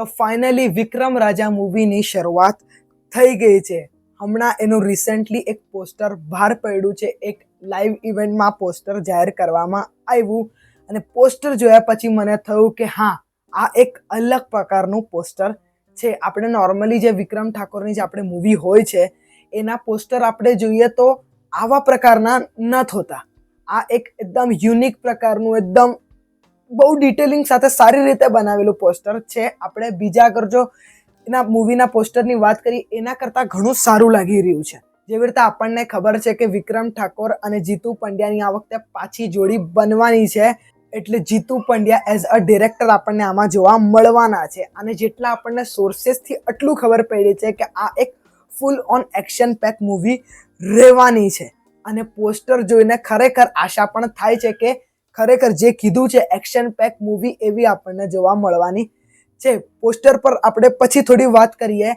તો ફાઇનલી વિક્રમ રાજા મૂવીની શરૂઆત થઈ ગઈ છે. હમણાં એનું રિસેન્ટલી એક પોસ્ટર બહાર પડ્યું છે. એક લાઈવ ઇવેન્ટમાં પોસ્ટર જાહેર કરવામાં આવ્યું. અને પોસ્ટર જોયા પછી મને થયું કે હા, આ એક અલગ પ્રકારનું પોસ્ટર છે. આપણે નોર્મલી જે વિક્રમ ઠાકોરની જે આપણે મૂવી હોય છે, એના પોસ્ટર આપણે જોઈએ તો આવા પ્રકારના નથી હોતા. આ એક એકદમ યુનિક પ્રકારનું એકદમ બહુ ડિટેલિંગ સાથે સારી રીતે બનાવેલું પોસ્ટર છે. આપણે બીજા કરજો એના મૂવીના પોસ્ટરની વાત કરી એના કરતાં ઘણું સારું લાગી રહ્યું છે. જેવી રીતે આપણને ખબર છે કે વિક્રમ ઠાકોર અને જીતુ પંડ્યાની આ વખતે પાછી જોડી બનવાની છે. એટલે Jitu Pandya as a director આપણને આમાં જોવા મળવાના છે. અને જેટલા આપણને સોર્સેસથી આટલું ખબર પડી છે કે આ એક full on action pack movie રહેવાની છે. અને પોસ્ટર જોઈને ખરેખર આશા પણ થાય છે કે ખરેખર જે કીધું છે એક્શન પેક મૂવી એવી આપણને જોવા મળવાની છે. પોસ્ટર પર આપણે પછી થોડી વાત કરીએ.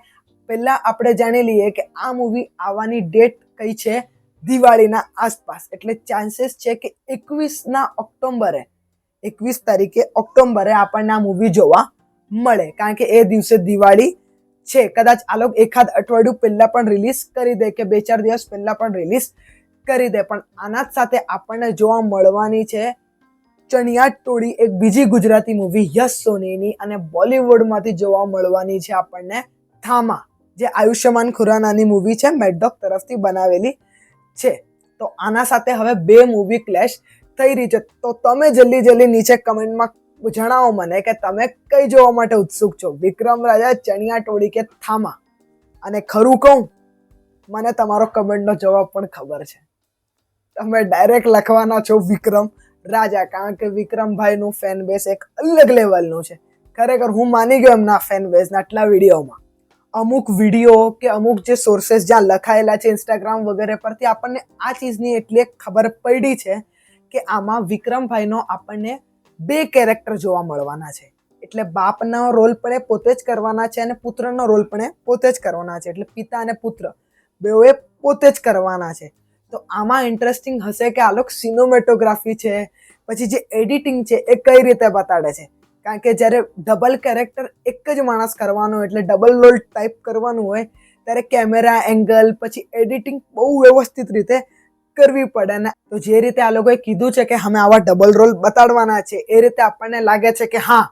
પહેલાં આપણે જાણી લઈએ કે આ મૂવી આવવાની ડેટ કઈ છે? દિવાળીના આસપાસ. એટલે ચાન્સીસ છે કે એકવીસના ઓક્ટોબરે, એકવીસ તારીખે ઓક્ટોબરે આપણને આ મૂવી જોવા મળે. કારણ કે એ દિવસે દિવાળી છે. કદાચ આ લોકો એકાદ અઠવાડિયું પહેલાં પણ રિલીઝ કરી દે કે બે ચાર દિવસ પહેલાં પણ રિલીઝ કરી દે. પણ આના જ સાથે આપણને જોવા મળવાની છે ચણિયા ટોળી એક બીજી ગુજરાતી મૂવી યશ સોનીની અને બોલિવૂડમાંથી જોવા મળવાની છે આપણને થામા, જે આયુષ્યમાન ખુરાનાની મૂવી છે મેડડોક તરફથી બનાવેલી છે. તો આના સાથે હવે બે મૂવી ક્લેશ થઈ રહી છે. તો તમે જલ્દી જલ્દી નીચે કમેન્ટમાં જણાવો મને કે તમે કઈ જોવા માટે ઉત્સુક છો? વિક્રમ રાજા, ચણિયા ટોળી કે થામા? અને ખરું કહું, મને તમારો કમેન્ટનો જવાબ પણ ખબર છે. તમે ડાયરેક્ટ લખવાના છો વિક્રમ. રાજા, કારણ કે વિક્રમભાઈનું ફેન બેઝ એક અલગ લેવલનું છે. ખરેખર હું માની ગયો એમના ફેન બેઝના આટલા વિડીયોમાં. અમુક વીડિયો કે અમુક જે સોર્સેસ જ્યાં લખાયેલા છે ઇન્સ્ટાગ્રામ વગેરે પરથી આપણને આ ચીજની એટલી ખબર પડી છે કે આમાં વિક્રમભાઈનો આપણને બે કેરેક્ટર જોવા મળવાના છે. એટલે બાપનો રોલ પણ એ પોતે જ કરવાના છે અને પુત્રનો રોલ પણ એ પોતે જ કરવાના છે. એટલે પિતા અને પુત્ર બેઓએ પોતે જ કરવાના છે. તો આમાં ઇન્ટરેસ્ટિંગ હશે કે આ લોકો સિનેમેટોગ્રાફી છે, પછી જે એડિટિંગ છે એ કઈ રીતે બતાડે છે? કારણ કે જ્યારે ડબલ કેરેક્ટર એક જ માણસ કરવાનો એટલે ડબલ રોલ ટાઈપ કરવાનું હોય, ત્યારે કેમેરા એંગલ પછી એડિટિંગ બહુ વ્યવસ્થિત રીતે કરવી પડે ને તો જે રીતે આ લોકોએ કીધું છે કે અમે આવા ડબલ રોલ બતાડવાના છે, એ રીતે આપણને લાગે છે કે હા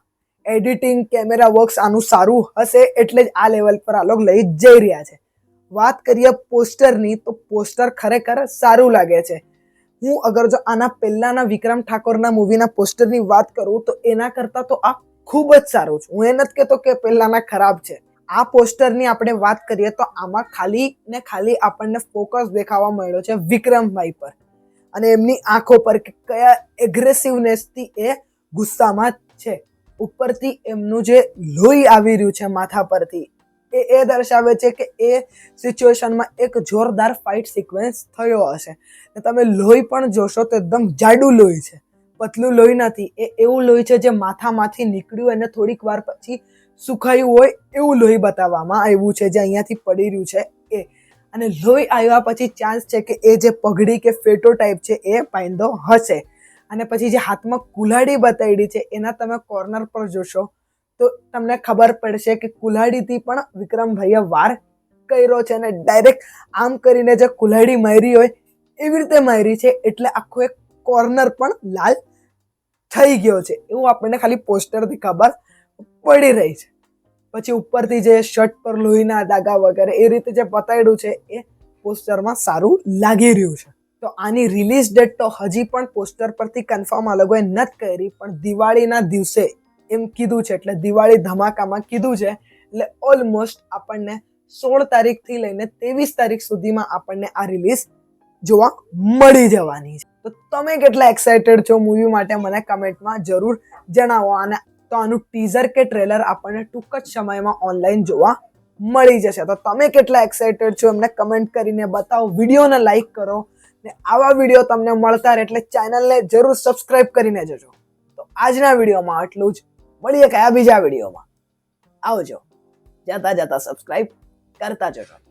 એડિટિંગ કેમેરા વર્ક્સ આનું સારું હશે એટલે જ આ લેવલ પર આ લોકો લઈ જઈ રહ્યા છે. વાત કરીએ પોસ્ટરની, તો પોસ્ટર ખરેખર સારું લાગે છે. હું અગર જો આના પહેલાંના વિક્રમ ઠાકોરના મૂવીના પોસ્ટરની વાત કરું, તો એના કરતાં તો આ ખૂબ જ સારું છે. હું એ નથી કહેતો કે પહેલાંના ખરાબ છે. આ પોસ્ટરની આપણે વાત કરીએ તો આમાં ખાલી ને ખાલી આપણને ફોકસ દેખાવા મળ્યો છે વિક્રમભાઈ પર. અને એમની આંખો પર કે કયા એગ્રેસિવનેસથી એ ગુસ્સામાં છે. ઉપરથી એમનું જે લોહી આવી રહ્યું છે માથા પરથી એ એ દર્શાવે છે કે એ સિચ્યુએશનમાં એક જોરદાર ફાઇટ સિક્વન્સ થયો હશે. ને તમે લોહી પણ જોશો તો એકદમ જાડું લોહી છે. પતલું લોહી નથી. એ એવું લોહી છે જે માથામાંથી નીકળ્યું અને થોડીક વાર પછી સુખાયું હોય એવું લોહી બતાવવામાં આવ્યું છે જે અહીંયાથી પડી રહ્યું છે એ. અને લોહી આવ્યા પછી ચાન્સ છે કે એ જે પગડી કે ફેટો ટાઈપ છે એ પાંદો હશે. અને પછી જે હાથમાં કુલાડી બતાવી છે એના તમે કોર્નર પર જોશો તો તમને ખબર પડશે કે કુલ્હાડીથી પણ વિક્રમભાઈએ વાર કર્યો છે અને ડાયરેક્ટ આમ કરીને જે કુલ્હાડી મારી હોય, એવી રીતે મારી છે એટલે આખો એક કોર્નર પણ લાલ થઈ ગયો છે. એવું આપણને ખાલી પોસ્ટરથી ખબર પડી રહી છે. પછી ઉપરથી જે શર્ટ પર લોહીના દાગા વગેરે એ રીતે જે બતાડ્યું છે, એ પોસ્ટરમાં સારું લાગી રહ્યું છે. તો આની રિલીઝ ડેટ તો હજી પણ પોસ્ટર પરથી કન્ફર્મ આ લોકોએ નથી કરી, પણ દિવાળીના દિવસે એમ કીધું છે, એટલે દિવાળી ધમાકામાં કીધું છે, એટલે ઓલમોસ્ટ આપણને સોળ તારીખથી લઈને ત્રેવીસ તારીખ સુધીમાં આપણને આ રિલીઝ જોવા મળી જવાની છે. તો તમે કેટલા એક્સાઇટેડ છો મૂવી માટે મને કમેન્ટમાં જરૂર જણાવો અને તો આનું ટીઝર કે ટ્રેલર આપણને ટૂંક જ સમયમાં ઓનલાઈન જોવા મળી જશે. તો તમે કેટલા એક્સાઇટેડ છો એમને કમેન્ટ કરીને બતાવો, વિડીયોને લાઈક કરો ને આવા વીડિયો તમને મળતા રહે એટલે ચેનલને જરૂર સબસ્ક્રાઇબ કરીને જજો. તો આજના વિડીયોમાં આટલું જ. મળીએ કયા બીજા વિડીયોમાં. આવજો. જતા જતા સબસ્ક્રાઈબ કરતા જજો.